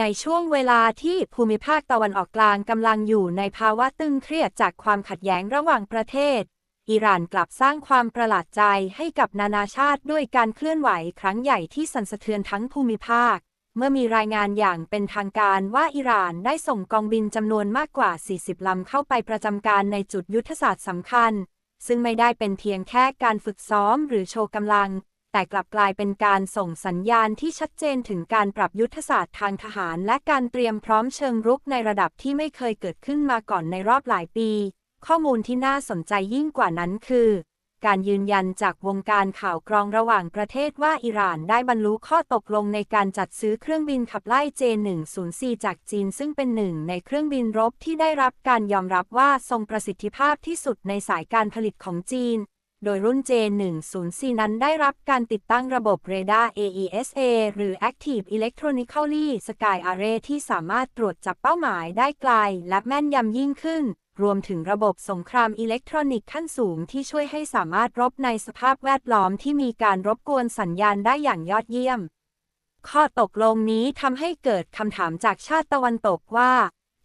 ในช่วงเวลาที่ภูมิภาคตะวันออกกลางกำลังอยู่ในภาวะตึงเครียดจากความขัดแย้งระหว่างประเทศ อิหร่านกลับสร้างความประหลาดใจให้กับนานาชาติด้วยการเคลื่อนไหวครั้งใหญ่ที่สั่นสะเทือนทั้งภูมิภาค เมื่อมีรายงานอย่างเป็นทางการว่าอิหร่านได้ส่งกองบินจำนวนมากกว่า 40 ลำเข้าไปประจำการในจุดยุทธศาสตร์สำคัญ ซึ่งไม่ได้เป็นเพียงแค่การฝึกซ้อมหรือโชว์กำลัง แต่กลับกลายเป็นการส่งสัญญาณที่ชัดเจนถึงการปรับยุทธศาสตร์ทางทหาร และการเตรียมพร้อมเชิงรุกในระดับที่ไม่เคยเกิดขึ้นมาก่อนในรอบหลายปี ข้อมูลที่น่าสนใจยิ่งกว่านั้นคือ การยืนยันจากวงการข่าวกรองระหว่างประเทศว่าอิหร่านได้บรรลุข้อตกลงในการจัดซื้อเครื่องบินขับไล่ J104 จากจีน ซึ่งเป็นหนึ่งในเครื่องบินรบที่ได้รับการยอมรับว่าทรงประสิทธิภาพที่สุดในสายการผลิตของจีน โดยรุ่น J104 นั้นได้รับการติดตั้งระบบเรดาร์ AESA หรือ Active Electronically Sky Array ที่สามารถตรวจจับเป้าหมายได้ไกล และแม่นยำยิ่งขึ้น รวมถึงระบบสงครามอิเล็กทรอนิกส์ขั้นสูงที่ช่วยให้สามารถรบในสภาพแวดล้อมที่มีการรบกวนสัญญาณได้อย่างยอดเยี่ยม ข้อตกลงนี้ทำให้เกิดคำถามจากชาติตะวันตกว่า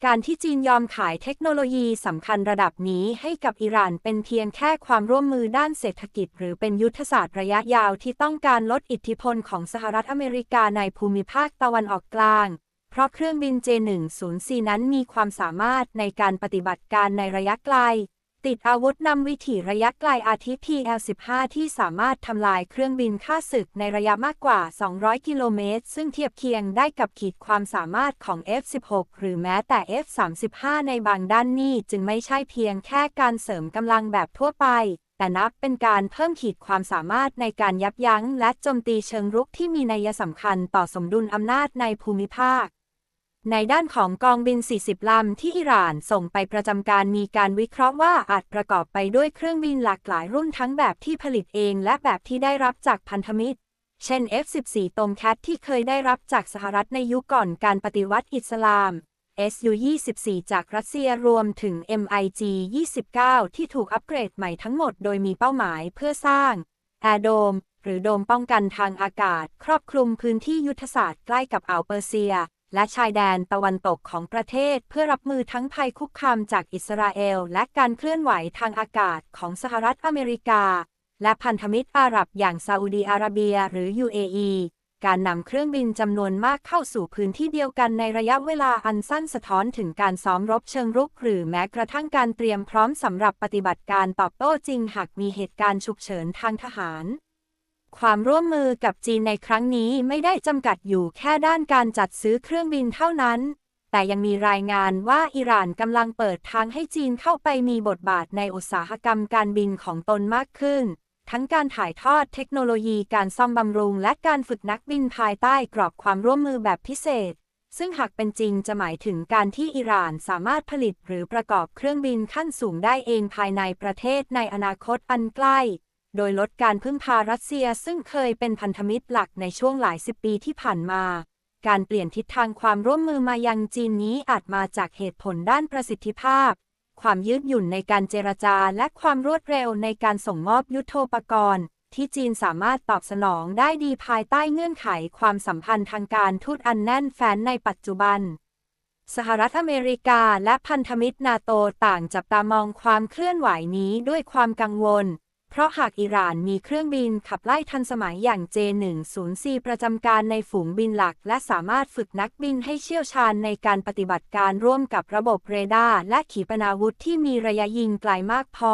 การที่จีนยอมขายเทคโนโลยีสำคัญระดับนี้ให้กับอิหร่านเป็นเพียงแค่ความร่วมมือด้านเศรษฐกิจ หรือเป็นยุทธศาสตร์ระยะยาวที่ต้องการลดอิทธิพลของสหรัฐอเมริกาในภูมิภาคตะวันออกกลาง เพราะเครื่องบิน J104 นั้นมีความสามารถในการปฏิบัติการในระยะไกล ติดอาวุธนำวิถีระยะไกลอาทิ PL-15 ที่สามารถทำลายเครื่องบินฆ่าศึกในระยะมากกว่า 200 กิโลเมตร ซึ่งเทียบเคียงได้กับขีดความสามารถของ F-16 หรือแม้แต่ F-35 ในบางด้านนี่จึงไม่ใช่เพียงแค่การเสริมกำลังแบบทั่วไป แต่นับเป็นการเพิ่มขีดความสามารถในการยับยั้งและโจมตีเชิงรุกที่มีนัยสำคัญต่อสมดุลอำนาจในภูมิภาค ในด้านของกองบิน 40 ลำที่อิหร่านส่งไปประจำการมีการวิเคราะห์ว่าอาจประกอบไปด้วยเครื่องบินหลากหลายรุ่นทั้งแบบที่ผลิตเองและแบบที่ได้รับจากพันธมิตร เช่น F-14 ตมแคทที่เคยได้รับจากสหรัฐในยุคก่อนการปฏิวัติอิสลาม Su-24 จากรัสเซียรวมถึง MiG-29 ที่ถูกอัปเกรดใหม่ทั้งหมดโดยมีเป้าหมายเพื่อสร้างแอโดมหรือโดมป้องกันทางอากาศ ครอบคลุมพื้นที่ยุทธศาสตร์ใกล้กับอ่าวเปอร์เซีย และชายแดนตะวันตกของประเทศเพื่อรับมือทั้งภัยคุกคามจากอิสราเอล และการเคลื่อนไหวทางอากาศของสหรัฐอเมริกา และพันธมิตรอาหรับอย่างซาอุดีอาระเบียหรือ UAE การนำเครื่องบินจำนวนมากเข้าสู่พื้นที่เดียวกันในระยะเวลาอันสั้นสะท้อนถึงการซ้อมรบเชิงรุก หรือแม้กระทั่งการเตรียมพร้อมสำหรับปฏิบัติการตอบโต้จริงหากมีเหตุการณ์ฉุกเฉินทางทหาร ความร่วมมือกับจีนในครั้งนี้ไม่ได้จำกัดอยู่แค่ด้านการจัดซื้อเครื่องบินเท่านั้น แต่ยังมีรายงานว่าอิหร่านกำลังเปิดทางให้จีนเข้าไปมีบทบาทในอุตสาหกรรมการบินของตนมากขึ้น ทั้งการถ่ายทอดเทคโนโลยีการซ่อมบำรุง และการฝึกนักบินภายใต้กรอบความร่วมมือแบบพิเศษ ซึ่งหากเป็นจริงจะหมายถึงการที่อิหร่านสามารถผลิตหรือประกอบเครื่องบินขั้นสูงได้เองภายในประเทศในอนาคตอันใกล้ โดยลดการพึ่งพารัสเซียซึ่งเคยเป็นพันธมิตรหลักในช่วงหลายสิบปีที่ผ่านมา การเปลี่ยนทิศทางความร่วมมือมายังจีนนี้อาจมาจากเหตุผลด้านประสิทธิภาพ ความยืดหยุ่นในการเจรจาและความรวดเร็วในการส่งมอบยุทโธปกรณ์ ที่จีนสามารถตอบสนองได้ดีภายใต้เงื่อนไขความสัมพันธ์ทางการทูตอันแน่นแฟ้นในปัจจุบันสหรัฐอเมริกาและพันธมิตรนาโตต่างจับตามองความเคลื่อนไหวนี้ด้วยความกังวล เพราะหากอิหร่านมีเครื่องบินขับไล่ทันสมัยอย่าง J104 ประจำการในฝูงบินหลัก และสามารถฝึกนักบินให้เชี่ยวชาญในการปฏิบัติการร่วมกับระบบเรดาร์และขีปนาวุธที่มีระยะยิงไกลมากพอ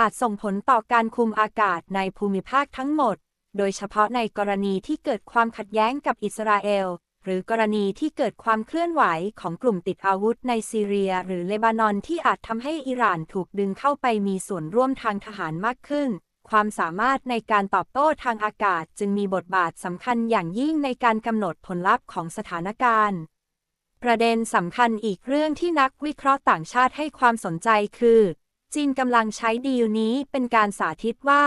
อาจส่งผลต่อการคุมอากาศในภูมิภาคทั้งหมด โดยเฉพาะในกรณีที่เกิดความขัดแย้งกับอิสราเอล หรือกรณีที่เกิดความเคลื่อนไหวของกลุ่มติดอาวุธในซีเรีย หรือเลบานอนที่อาจทำให้อิหร่านถูกดึงเข้าไปมีส่วนร่วมทางทหารมากขึ้น ความสามารถในการตอบโต้ทางอากาศจึงมีบทบาทสำคัญอย่างยิ่งในการกำหนดผลลัพธ์ของสถานการณ์ประเด็นสำคัญอีกเรื่องที่นักวิเคราะห์ต่างชาติให้ความสนใจคือ จีนกำลังใช้ดีลนี้เป็นการสาธิตว่า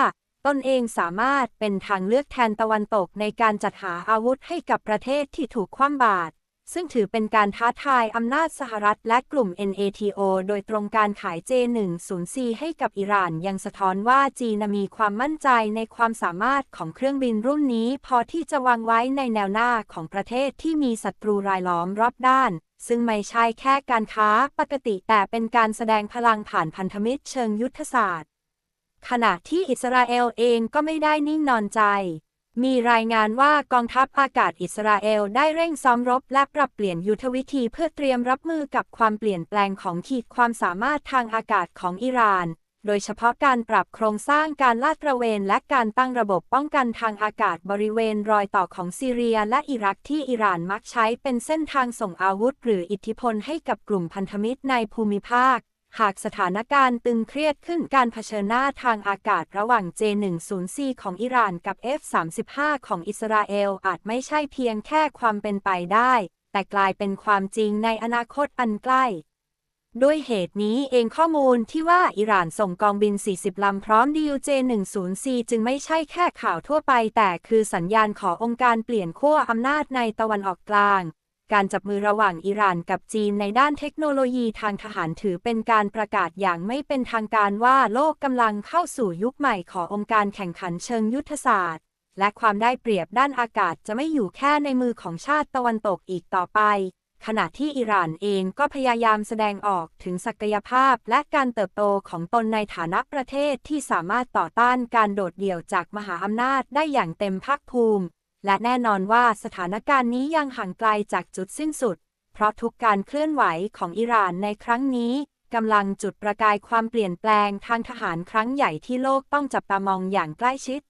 ตนเองสามารถเป็นทางเลือกแทนตะวันตกในการจัดหาอาวุธให้กับประเทศที่ถูกคว่ำบาตรซึ่งถือเป็นการท้าทายอำนาจสหรัฐและกลุ่ม NATO โดยตรงการขาย J-10C ให้กับอิหร่านยังสะท้อนว่าจีนมีความมั่นใจในความสามารถของเครื่องบินรุ่นนี้ พอที่จะวางไว้ในแนวหน้าของประเทศที่มีศัตรูรายล้อมรอบด้าน ซึ่งไม่ใช่แค่การค้าปกติแต่เป็นการแสดงพลังผ่านพันธมิตรเชิงยุทธศาสตร์ ขณะที่อิสราเอลเองก็ไม่ได้นิ่งนอนใจ มีรายงานว่ากองทัพอากาศอิสราเอลได้เร่งซ้อมรบและปรับเปลี่ยนยุทธวิธีเพื่อเตรียมรับมือกับความเปลี่ยนแปลงของขีดความสามารถทางอากาศของอิหร่าน โดยเฉพาะการปรับโครงสร้างการลาดตระเวนและการตั้งระบบป้องกันทางอากาศบริเวณรอยต่อของซีเรียและอิรักที่อิหร่านมักใช้เป็นเส้นทางส่งอาวุธ หรืออิทธิพลให้กับกลุ่มพันธมิตรในภูมิภาค หากสถานการณ์ตึงเครียดขึ้นการเผชิญหน้าทางอากาศระหว่าง J-10C ของอิหร่านกับ F-35 ของอิสราเอลอาจไม่ใช่เพียงแค่ความเป็นไปได้ แต่กลายเป็นความจริงในอนาคตอันใกล้ ด้วยเหตุนี้เองข้อมูลที่ว่าอิหร่านส่งกองบิน 40 ลำพร้อมดีล J-10C จึงไม่ใช่แค่ข่าวทั่วไป แต่คือสัญญาณขอองค์การเปลี่ยนขั้วอำนาจในตะวันออกกลาง การจับมือระหว่างอิหร่านกับจีนในด้านเทคโนโลยีทางทหารถือเป็นการประกาศอย่างไม่เป็นทางการว่าโลกกำลังเข้าสู่ยุคใหม่ขององค์การแข่งขันเชิงยุทธศาสตร์ และความได้เปรียบด้านอากาศจะไม่อยู่แค่ในมือของชาติตะวันตกอีกต่อไป ขณะที่อิหร่านเองก็พยายามแสดงออกถึงศักยภาพและการเติบโตของตนในฐานะประเทศที่สามารถต่อต้านการโดดเดี่ยวจากมหาอำนาจได้อย่างเต็มภาคภูมิ และแน่นอนว่าสถานการณ์นี้ยังห่างไกลจากจุดสิ้นสุด เพราะทุกการเคลื่อนไหวของอิหร่านในครั้งนี้กำลังจุดประกายความเปลี่ยนแปลงทางทหารครั้งใหญ่ที่โลกต้องจับตามองอย่างใกล้ชิด